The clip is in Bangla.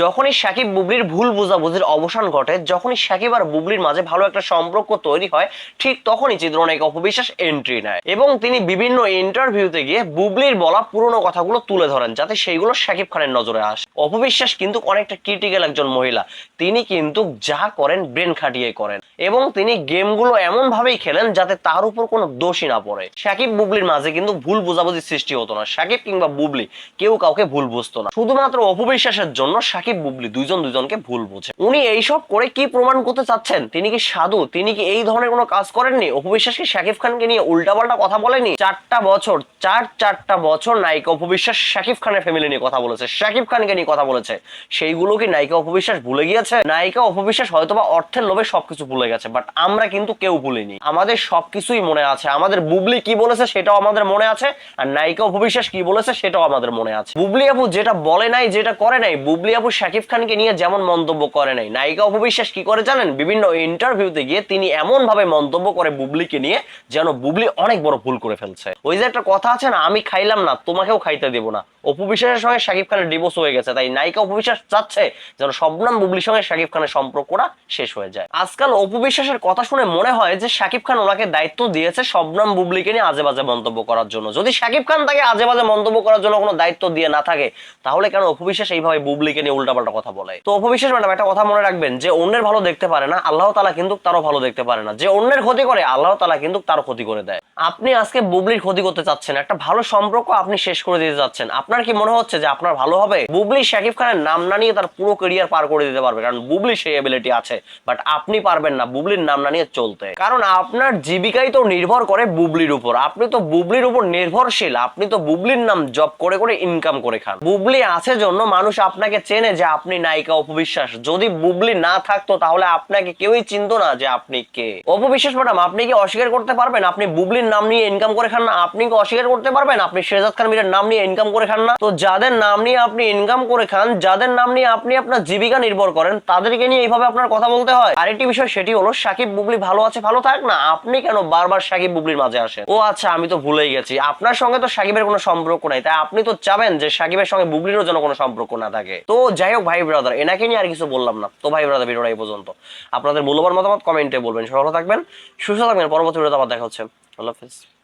যখনই সাকিব বুবলির ভুল বোঝাবুঝির অবসান ঘটে, যখনই সাকিব আর বুবলির মাঝে ভালো একটা সম্পর্ক তৈরি হয়, ঠিক তখনই চিত্রনায়িকা অপবিশ্বাস এন্ট্রি নেয় এবং তিনি বিভিন্ন ইন্টারভিউতে গিয়ে বুবলির বলা পুরনো কথাগুলো তুলে ধরেন, যাতে সেইগুলো সাকিব খানের নজরে আসে। অপবিশ্বাস কিন্তু অনেকটা ক্রিটিক্যাল একজন মহিলা। তিনি কিন্তু যা করেন ব্রেন খাটিয়ে করেন এবং তিনি গেমগুলো এমন ভাবেই খেলেন যাতে তার উপর কোনো দোষই না পড়ে। সাকিব বুবলির মাঝে কিন্তু ভুল বোঝাবুঝির সৃষ্টি হতো না। সাকিব কিংবা বুবলি কেউ কাউকে ভুল বুঝতো না। শুধুমাত্র অপবিশ্বাসের জন্য সাকিব বুবলি? দুইজন দুজনকে ভুল বোঝে। উনি এইসব করে কি প্রমাণ করতে চাচ্ছেন? তিনি কি সাধু? তিনি কি এই ধরনের কোনো কাজ করেননি? অপবিশ্বাস কি সাকিব খানকে নিয়ে উল্টাপাল্টা কথা বলেনি? চারটা বছর, চার চারটা বছর নায়িকা অপবিশ্বাস সাকিব খানের ফ্যামিলি নিয়ে কথা বলেছে সাকিব খানকে নিয়ে কথা বলেছে। সেইগুলো কি নায়িকা অপবিশ্বাস ভুলে গিয়েছে? নায়িকা অপবিশ্বাস হয়তোবা অর্থের লোভে সবকিছু ভুলে গেছে বাট আমরা কিন্তু কেউ ভুলিনি। আমাদের সবকিছুই মনে আছে। আমাদের বুবলি কি বলেছে সেটাও আমাদের মনে আছে, আর নায়িকা অপবিশ্বাস কি বলেছে সেটাও আমাদের মনে আছে। বুবলি আপু যেটা বলে নাই, যেটা করে নাই, বুবলি আপু শাকিব খানকে নিয়ে যেমন মন্তব্য করে নাই, নায়িকা অপবিশ্বাস কি করে জানেন? বিভিন্ন ইন্টারভিউতে গিয়ে তিনি এমন ভাবে মন্তব্য করে বুবলিকে নিয়ে যেন বুবলি অনেক বড় ভুল করে ফেলছে। ওই যে একটা কথা আছে না, আমি খাইলাম না, তোমাকেও খাইতে দেবো না। অপবিশ্বাসের সঙ্গে শাকিব খানের ডিভোর্স হয়ে গেছে, তাই নায়িকা অপবিশ্বাস চাচ্ছে যেন শবনাম বুবলির সঙ্গে শাকিব খানের সম্পর্কটা শেষ হয়ে যায়। আজকাল অপবিশ্বাসের কথা শুনে মনে হয় যে শাকিব খান ওনাকে দায়িত্ব দিয়েছে শবনাম বুবলিকে নিয়ে আজে বাজে মন্তব্য করার জন্য। যদি শাকিব খান তাকে আজে বাজে মন্তব্য করার জন্য কোনো দায়িত্ব দিয়ে না থাকে, তাহলে কেন অপবিশ্বাস এইভাবে বুবলিকে নিয়ে উল্টাপাল্টা কথা বলে। তো অপবিশ্বাস ম্যাডাম, একটা কথা মনে রাখবেন, যে অন্যের ভালো দেখতে পারে না, আল্লাহ তালা কিন্তু তারও ভালো দেখতে পারে না। যে অন্যের ক্ষতি করে, আল্লাহ তালা কিন্তু তারও ক্ষতি করে দেয়। আপনি আজকে বুবলির ক্ষতি করতে চাচ্ছেন, একটা ভালো সম্পর্ক আপনি শেষ করে দিতে যাচ্ছেন আপনার কি মনে হচ্ছে যে আপনার ভালো হবে? বুবলি শাকিব খানের নাম না নিয়ে তার পুরো কেরিয়ার পার করে দিতে পারবে, কারণ বুবলি সেই এবিলিটি আছে বাট আপনি পারবেন না বুবলির নাম না নিয়ে চলতে। কারণ আপনার জীবিকাই তো নির্ভর করে বুবলির উপর। আপনি তো বুবলির উপর নির্ভরশীল, আপনি তো বুবলির নাম জব করে করে ইনকাম করে খান। বুবলি আছে জন্য মানুষ আপনাকে চেনে যে আপনি নায়িকা অপবিশ্বাস। যদি বুবলি না থাকতো, তাহলে আপনাকে কেউই চিনতো না যে আপনি কে। অপবিশ্বাস ম্যাডাম, আপনি কি অস্বীকার করতে পারবেন? আপনি বুবলির নাম নিয়ে ইনকাম করে খান না? আপনি কি অস্বীকার করতে পারবেন? আপনি শেরজাদ খান মীরের নাম নিয়ে ইনকাম করে খান না? তো যাদের নাম নিয়ে আপনি ইনকাম করে খান, যাদের নাম নিয়ে আপনি আপনার জীবিকা নির্ভর করেন, তাদেরকে নিয়ে এইভাবে আপনার কথা বলতে হয়। আরেকটি বিষয়, সেটি হলো সাকিব, বুবলি ভালো আছে, ভালো থাক না। আপনি কেন বারবার সাকিব, বুবলির মাঝে আসেন? ও আচ্ছা আমি তো ভুলেই গেছি। আপনার সঙ্গে তো সাকিবের কোনো সম্পর্ক নাই। তাই আপনি তো চাবেন যে সাকিবের সঙ্গে বুবলিরও যেন কোনো সম্পর্ক না থাকে। তো যাই হোক ভাই ব্রাদার এনাকে নিয়ে আর কিছু বললাম না। তো ভাই ব্রাদার ভিডিওটা এই পর্যন্ত। আপনাদের মূল্যবান মতামত কমেন্টে বলবেন। সরল থাকবেন, সুস্থ থাকবেন। পরবর্তী ভিডিওতে আবার দেখা হচ্ছে। আল্লাহ হাফিজ।